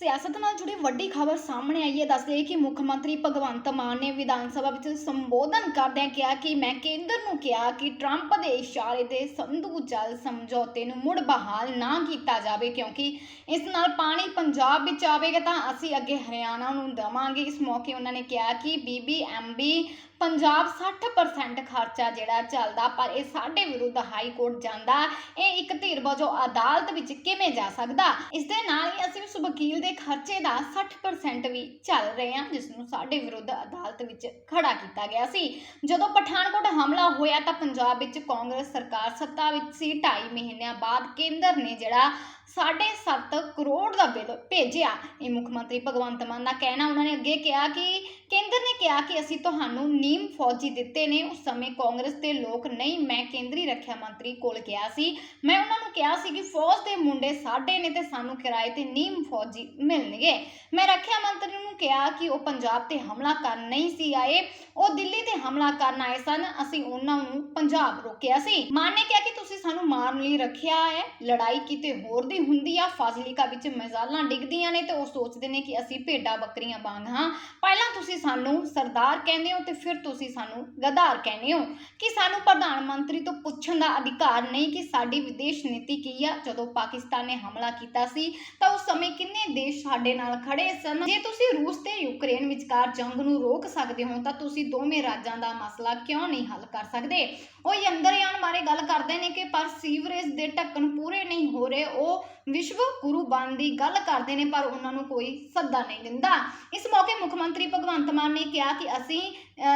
ਸਿਆਸਤ ਨਾਲ ਜੁੜੀ ਵੱਡੀ ਖਬਰ ਸਾਹਮਣੇ ਆਈ ਹੈ। ਦੱਸਦੇ ਕਿ ਮੁੱਖ ਮੰਤਰੀ ਭਗਵੰਤ ਮਾਨ ਨੇ ਵਿਧਾਨ ਸਭਾ ਵਿੱਚ ਸੰਬੋਧਨ ਕਰਦਿਆਂ ਕਿਹਾ ਕਿ ਮੈਂ ਕੇਂਦਰ ਨੂੰ ਕਿਹਾ ਕਿ ਟਰੰਪ ਦੇ ਇਸ਼ਾਰੇ ਤੇ ਸੰਧੂ ਜਲ ਸਮਝੌਤੇ ਨੂੰ ਮੁੜ ਬਹਾਲ ਨਾ ਕੀਤਾ ਜਾਵੇ ਕਿਉਂਕਿ ਇਸ ਨਾਲ ਪਾਣੀ ਪੰਜਾਬ ਵਿੱਚ ਆਵੇਗਾ ਤਾਂ ਅਸੀਂ ਅੱਗੇ ਹਰਿਆਣਾ ਨੂੰ ਦੇਵਾਂਗੇ। ਇਸ ਮੌਕੇ ਉਹਨਾਂ ਨੇ ਕਿਹਾ ਕਿ ਬੀਬੀਐਮਬੀ ਪੰਜਾਬ 60% ਖਰਚਾ ਜਿਹੜਾ ਚੱਲਦਾ ਪਰ ਇਹ ਸਾਡੇ ਵਿਰੁੱਧ ਹਾਈ ਕੋਰਟ ਜਾਂਦਾ। ਇਹ ਇੱਕ ਧਿਰ ਵਜੋਂ ਅਦਾਲਤ ਵਿੱਚ ਕਿਵੇਂ ਜਾ ਸਕਦਾ? ਇਸ ਦੇ ਨਾਲ ਹੀ ਅਸੀਂ ਉਸ ਵਕੀਲ ਦੇ ਖਰਚੇ ਦਾ 60% ਵੀ ਚੱਲ ਰਹੇ ਹਾਂ ਜਿਸ ਨੂੰ ਸਾਡੇ ਵਿਰੁੱਧ ਅਦਾਲਤ ਵਿੱਚ ਖੜਾ ਕੀਤਾ ਗਿਆ ਸੀ। ਜਦੋਂ ਪਠਾਨਕੋਟ ਹਮਲਾ ਹੋਇਆ ਤਾਂ ਪੰਜਾਬ ਵਿੱਚ ਕਾਂਗਰਸ ਸਰਕਾਰ ਸੱਤਾ ਵਿੱਚ ਸੀ। 2.5 ਮਹੀਨਿਆਂ ਬਾਅਦ ਕੇਂਦਰ ਨੇ ਜਿਹੜਾ 7.5 ਕਰੋੜ ਦਾ ਬਿੱਲ ਭੇਜਿਆ। ਇਹ ਮੁੱਖ ਮੰਤਰੀ ਭਗਵੰਤ ਮਾਨ ਦਾ ਕਹਿਣਾ, ਉਹਨਾਂ ਨੇ ਅੱਗੇ ਕਿਹਾ ਕਿ, ਕੇਂਦਰ ਨੇ ਕਿਹਾ ਕਿ ਅਸੀਂ ਤੁਹਾਨੂੰ ਨੀਮ ਫੌਜੀ ਦਿੱਤੇ ਨੇ। ਉਸ ਸਮੇਂ ਕਾਂਗਰਸ ਦੇ ਲੋਕ ਨਹੀਂ, ਮੈਂ ਕੇਂਦਰੀ ਰੱਖਿਆ ਮੰਤਰੀ ਕੋਲ ਗਿਆ ਸੀ। ਮੈਂ ਉਹਨਾਂ ਨੂੰ ਕਿਹਾ ਸੀ ਕਿ ਫੌਜ ਦੇ ਮੁੰਡੇ ਸਾਡੇ ਨੇ ਤੇ ਸਾਨੂੰ ਕਿਰਾਏ ਤੇ ਨੀਮ ਫੌਜੀ ਮਿਲਣਗੇ। ਮੈਂ ਰੱਖਿਆ ਮੰਤਰੀ ਨੂੰ ਕਿਹਾ ਕਿ ਉਹ ਪੰਜਾਬ ਤੇ ਹਮਲਾ ਕਰਨ ਨਹੀਂ ਸੀ ਆਏ। ਉਹ ਦਿੱਲੀ ਹਮਲਾ ਕਰਨ ਆਏ ਸਨ। ਅਸੀਂ ਉਹਨਾਂ ਨੂੰ ਪੰਜਾਬ ਰੋਕਿਆ ਸੀ। ਮਾਨ ਨੇ ਕਿਹਾ ਕਿ ਤੁਸੀਂ ਸਾਨੂੰ ਮਾਰਨ ਲਈ ਰੱਖਿਆ ਹੈ। ਲੜਾਈ ਕਿਤੇ ਹੋਰ ਦੀ ਹੁੰਦੀ ਆ। ਫਾਜ਼ਿਲਿਕਾ ਵਿੱਚ ਮਜ਼ਾਲਾਂ ਡਿੱਗਦੀਆਂ ਨੇ ਤੇ ਉਹ ਸੋਚਦੇ ਨੇ ਕਿ ਅਸੀਂ ਭੇਡਾਂ ਬੱਕਰੀਆਂ ਵਾਂਗ ਹਾਂ। ਪਹਿਲਾਂ ਤੁਸੀਂ ਸਾਨੂੰ ਸਰਦਾਰ ਕਹਿੰਦੇ ਹੋ ਤੇ ਫਿਰ ਤੁਸੀਂ ਸਾਨੂੰ ਗਦਾਰ ਕਹਿੰਦੇ ਹੋ। ਕਿ ਸਾਨੂੰ ਪ੍ਰਧਾਨ ਮੰਤਰੀ ਤੋਂ ਪੁੱਛਣ ਦਾ ਅਧਿਕਾਰ ਨਹੀਂ ਕਿ ਸਾਡੀ ਵਿਦੇਸ਼ ਨੀਤੀ ਕੀ ਆ? ਜਦੋਂ ਪਾਕਿਸਤਾਨ ਨੇ ਹਮਲਾ ਕੀਤਾ ਸੀ, ਤਾਂ ਉਸ ਸਮੇਂ ਕਿੰਨੇ ਦੇਸ਼ ਸਾਡੇ ਨਾਲ ਖੜੇ ਸਨ? ਜੇ ਤੁਸੀਂ ਰੂਸ ਤੇ ਯੂਕਰੇਨ ਵਿਚਕਾਰ ਜੰਗ ਨੂੰ ਰੋਕ ਸਕਦੇ ਹੋ, ਤਾਂ ਤੁਸੀਂ ਦੋਵੇਂ ਰਾਜਾਂ ਦਾ ਮਸਲਾ ਕਿਉਂ ਨਹੀਂ ਹੱਲ ਕਰ ਸਕਦੇ? ਉਹ ਯੰਦਰਯਾਨ ਬਾਰੇ ਗੱਲ ਕਰਦੇ ਨੇ ਕਿ ਪਰ ਸੀਵਰੇਜ ਦੇ ਢੱਕਣ ਪੂਰੇ ਨਹੀਂ ਹੋ ਰਹੇ, ਉਹ ਵਿਸ਼ਵ ਗੁਰੂ ਬਣ ਦੀ ਗੱਲ ਕਰਦੇ ਨੇ, ਪਰ ਉਹਨਾਂ ਨੂੰ ਕੋਈ ਸੱਦਾ ਨਹੀਂ ਦਿੰਦਾ। ਇਸ ਮੌਕੇ ਮੁੱਖ ਮੰਤਰੀ ਭਗਵੰਤ ਮਾਨ ਨੇ ਕਿਹਾ ਕਿ ਅਸੀਂ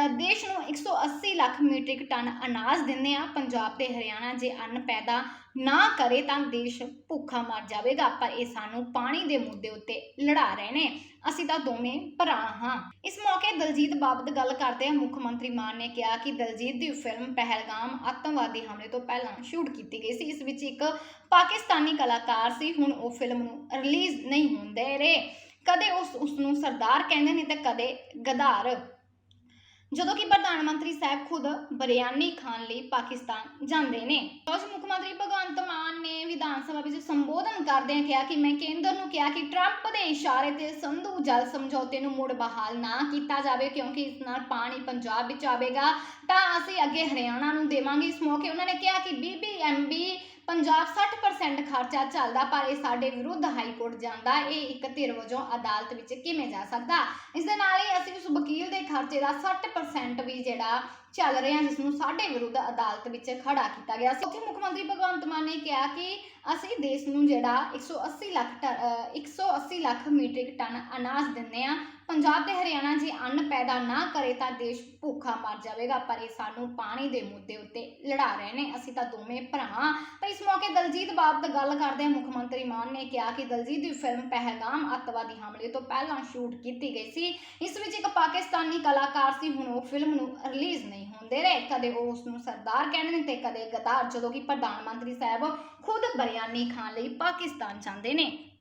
ਦੇਸ਼ ਨੂੰ 180 ਲੱਖ ਮੀਟ੍ਰਿਕ ਟਨ ਅਨਾਜ ਦਿੰਦੇ ਆ ਪੰਜਾਬ ਤੇ ਹਰਿਆਣਾ ਜੇ ਅੰਨ ਪੈਦਾ ਨਾ ਕਰੇ ਤਾਂ ਦੇਸ਼ ਭੁੱਖਾ ਮਰ ਜਾਵੇਗਾ। ਪਰ ਇਹ ਸਾਨੂੰ ਪਾਣੀ ਦੇ ਮੁੱਦੇ ਉੱਤੇ ਲੜਾ ਰਹੇ ਨੇ ਅਸੀਂ ਤਾਂ ਦੋਵੇਂ ਭਰਾ ਹਾਂ। ਇਸ ਮੌਕੇ ਦਲਜੀਤ ਬਾਬਤ ਗੱਲ ਕਰਦੇ ਆ ਮੁੱਖ ਮੰਤਰੀ ਮਾਨ ਨੇ ਕਿਹਾ ਕਿ ਦਲਜੀਤ ਦੀ ਫਿਲਮ ਪਹਿਲਗਾਮ ਆਤੰਕਵਾਦੀ ਹਮਲੇ ਤੋਂ ਪਹਿਲਾਂ ਸ਼ੂਟ ਕੀਤੀ ਗਈ ਸੀ। ਇਸ ਵਿੱਚ ਇੱਕ ਪਾਕਿਸਤਾਨੀ ਕਲਾਕਾਰ ਸੀ। ਹੁਣ ਉਹ ਫਿਲਮ ਨੂੰ ਰਿਲੀਜ਼ ਨਹੀਂ ਹੁੰਦੇ ਰਹੇ। ਕਦੇ ਉਸ ਉਸ ਨੂੰ ਸਰਦਾਰ ਕਹਿੰਦੇ ਨੇ ਤੇ ਕਦੇ ਗਦਾਰ। ਜਦੋਂ ਕਿ ਪ੍ਰਧਾਨ ਮੰਤਰੀ ਸਾਹਿਬ ਖੁਦ ਬਰਿਆਨੀ ਖਾਣ ਲਈ ਪਾਕਿਸਤਾਨ ਜਾਂਦੇ ਨੇ। ਉਸ ਮੁੱਖ ਮੰਤਰੀ ਭਗਵੰਤ ਮਾਨ ਨੇ ਵਿਧਾਨ ਸਭਾ ਵਿੱਚ ਸੰਬੋਧਨ ਕਰਦਿਆਂ ਕਿਹਾ ਕਿ ਮੈਂ ਕੇਂਦਰ ਨੂੰ ਕਿਹਾ ਕਿ ਟਰੰਪ ਦੇ ਇਸ਼ਾਰੇ ਤੇ ਸੰਧੂ ਜਲ ਸਮਝੌਤੇ ਨੂੰ ਮੁੜ ਬਹਾਲ ਨਾ ਕੀਤਾ ਜਾਵੇ ਕਿਉਂਕਿ ਇਸ ਨਾਲ ਪਾਣੀ ਪੰਜਾਬ ਵਿੱਚ ਆਵੇਗਾ। ਤਾਂ ਅਸੀਂ ਅੱਗੇ ਹਰਿਆਣਾ ਨੂੰ ਦੇਵਾਂਗੇ ਇਸ ਮੌਕੇ। ਉਹਨਾਂ ਨੇ ਕਿਹਾ ਕਿ ਬੀਬੀਐਮਬੀ ਪੰਜਾਬ 60% ਖਰਚਾ ਚੱਲਦਾ, ਪਰ ਇਹ ਸਾਡੇ ਵਿਰੁੱਧ ਹਾਈ ਕੋਰਟ ਜਾਂਦਾ। ਇਹ ਇੱਕ ਧਿਰ ਵਜੋਂ ਅਦਾਲਤ ਵਿੱਚ ਕਿਵੇਂ ਜਾ ਸਕਦਾ? ਇਸ ਦੇ ਨਾਲ ਹੀ ਅਸੀਂ ਉਸ ਵਕੀਲ ਦੇ ਖਰਚੇ ਦਾ 60% ਵੀ ਜਿਹੜਾ ਚੱਲ ਰਹੇ ਰਿਹਾ ਜਿਸ ਨੂੰ ਸਾਡੇ ਵਿਰੁੱਧ ਅਦਾਲਤ ਵਿੱਚ ਖੜਾ ਕੀਤਾ ਗਿਆ ਸੀ। ਉੱਥੇ ਮੁੱਖ ਮੰਤਰੀ ਭਗਵੰਤ ਮਾਨ ਨੇ ਕਿਹਾ ਕਿ ਅਸੀਂ ਦੇਸ਼ ਨੂੰ ਜਿਹੜਾ 180 ਲੱਖ ਟ- ਅਹ 180 ਲੱਖ ਮੀਟ੍ਰਿਕ ਟਨ ਅਨਾਜ ਦਿੰਦੇ ਆ ਪੰਜਾਬ ਤੇ ਹਰਿਆਣਾ ਜੇ ਅੰਨ ਪੈਦਾ ਨਾ ਕਰੇ ਤਾਂ ਦੇਸ਼ ਭੁੱਖਾ ਮਰ ਜਾਵੇਗਾ, ਪਰ ਇਹ ਸਾਨੂੰ ਪਾਣੀ ਦੇ ਮੁੱਦੇ ਉੱਤੇ ਲੜਾ ਰਹੇ ਨੇ। ਅਸੀਂ ਤਾਂ ਦੋਵੇਂ ਭਰਾ। ਤਾਂ ਇਸ ਮੌਕੇ ਦਲਜੀਤ ਬਾਬਤ ਗੱਲ ਕਰਦੇ ਮੁੱਖ ਮੰਤਰੀ ਮਾਨ ਨੇ ਕਿਹਾ ਕਿ ਦਲਜੀਤ ਦੀ ਫਿਲਮ ਪਹਿਲਗਾਮ ਅੱਤਵਾਦੀ ਹਮਲੇ ਤੋਂ ਪਹਿਲਾਂ ਸ਼ੂਟ ਕੀਤੀ ਗਈ ਸੀ। ਇਸ ਵਿੱਚ ਇੱਕ ਪਾਕਿਸਤਾਨੀ ਕਲਾਕਾਰ ਸੀ, ਹੁਣ ਉਹ ਫਿਲਮ ਨੂੰ ਰਿਲੀਜ਼ ਨਹੀਂ ਨਹੀਂ ਹੁੰਦੇ ਰਹੇ। ਕਦੇ ਉਹ ਉਸ ਨੂੰ ਸਰਦਾਰ ਕਹਿੰਦੇ ਨੇ ਤੇ ਕਦੇ ਗਦਾਰ, ਜਦੋਂ ਕਿ ਪ੍ਰਧਾਨ ਮੰਤਰੀ ਸਾਹਿਬ ਖੁਦ ਬਰਿਆਨੀ ਖਾਣ ਲਈ ਪਾਕਿਸਤਾਨ ਜਾਂਦੇ ਨੇ।